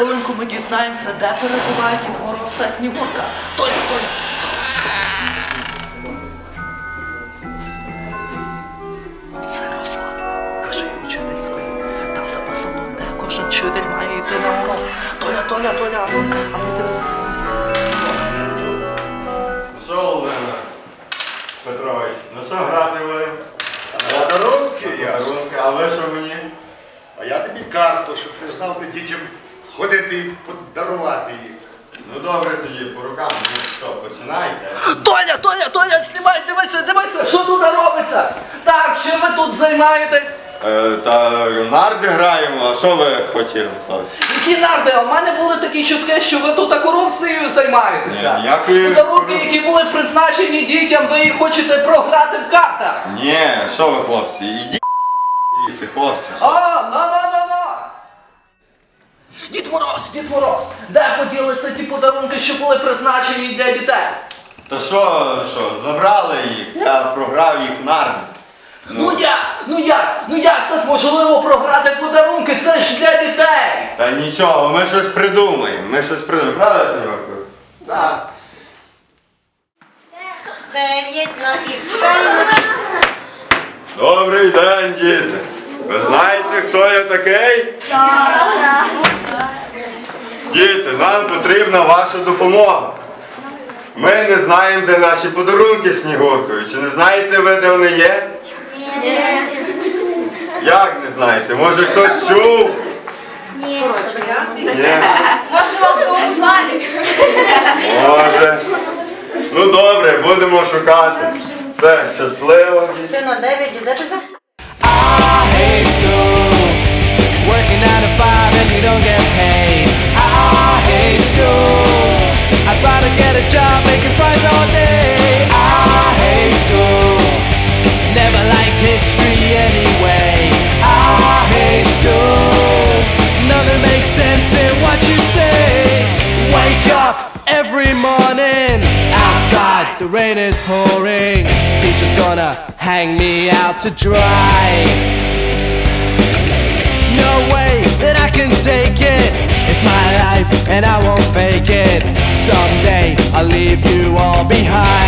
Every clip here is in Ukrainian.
дізнаємося, де перебувають Дід Мороз та Снігурка. Толя, Толя, Це розклад нашої учительської. Там записано, де кожен вчитель має йти на урок. Толя, Толя, Толя, а ми дивись. Ну що, Олена Петрович, ну що грати ви? Подарунки я. А ви що мені? А я тобі карту, щоб ти знав, де дітям ходити і подарувати їх. Ну добре тоді, по рукам, ну що, починайте. Толя, Толя, Толя, знімай, дивися, дивися, що тут робиться. Так, чим ви тут займаєтесь? Е, та нарди граємо, а що ви хотіли, хлопці? Які нарди, а в мене були такі чутки, що ви тут корупцією займаєтеся. Ні, ніякої корупції. які були призначені дітям, ви їх хочете програти в картах. Ні, що ви, хлопці, ідіть звідси, хлопці. А, на, на, на, на. Дід Мороз, Дід Мороз, де поділися ті подарунки, що були призначені для дітей? Та що, що, забрали їх, я програв їх в нарди. Ну як? Ну як? Ну як тут можливо програти подарунки? Це ж для дітей! Та нічого, ми щось придумаємо, ми щось придумаємо. Правда, Сеньорко? Так. Дев'ять на ікс. Добрий день, діти. Ви знаєте, хто я такий? Діти, нам потрібна ваша допомога. Ми не знаємо, де наші подарунки з Снігуркою. Чи не знаєте ви, де вони є? Як не знаєте? Може хтось чув? Ні. Може, в залі? Може. Ну добре, будемо шукати. Все, щасливо. Ти на дев'ять, і де ти за? The rain is pouring. Teacher's gonna hang me out to dry. No way that I can take it. It's my life and I won't fake it. Someday I'll leave you all behind.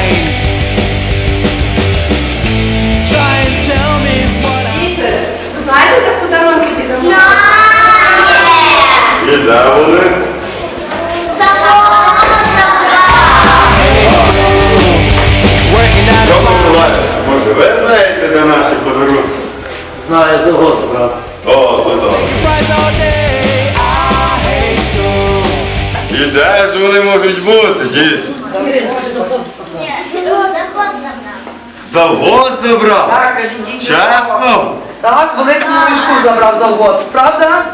І де ж вони можуть бути, діти? Завгоз забрав? Так, кажіть. Чесно? Так, великому мішку забрав завод, правда?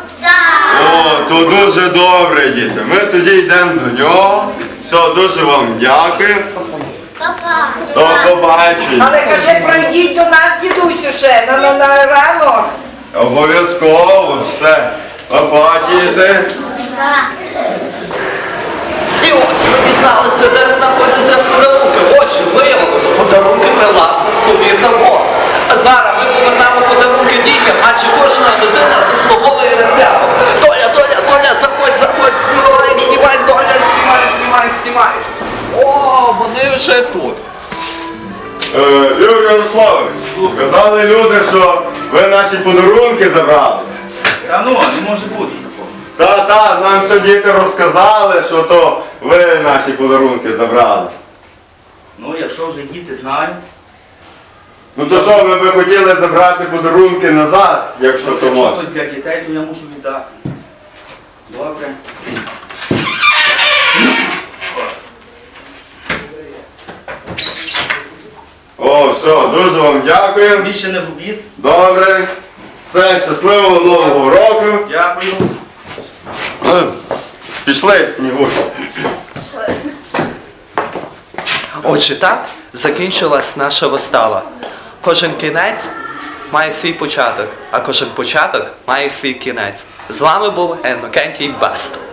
О, то дуже добре, діти. Ми тоді йдемо до нього. Все, дуже вам дякую. До побачення. Але каже, прийдіть до нас, дідусю, ще на, на, на ранок. Обов'язково все. Папа, діти. І ми де знаходяться подарунки. Отже, виявилось, подарунки привласнив собі завоз. А зараз ми повернемо подарунки дітям, адже кожна дитина заслуговує на свято. Толя, Толя, Толя, заходь, заходь, знімай, знімай, Толя, знімай, знімай, знімай. О, вони вже тут. Е, Юрій Ярославович, казали люди, що ви наші подарунки забрали. Та ну, не може бути такого. Та, та, нам все діти розказали, що то ви наші подарунки забрали. Ну, якщо вже діти знають, Ну то що, ми би хотіли забрати подарунки назад, якщо то якщо можна. то для дітей, то я мушу віддати. Добре. О, все, дуже вам дякую. Більше не в обід. Добре. Все, щасливого нового року. Дякую. Пішли, Снігурка. Отже, так закінчилась наша вистава. Кожен кінець має свій початок, а кожен початок має свій кінець. З вами був Енокентій Баст.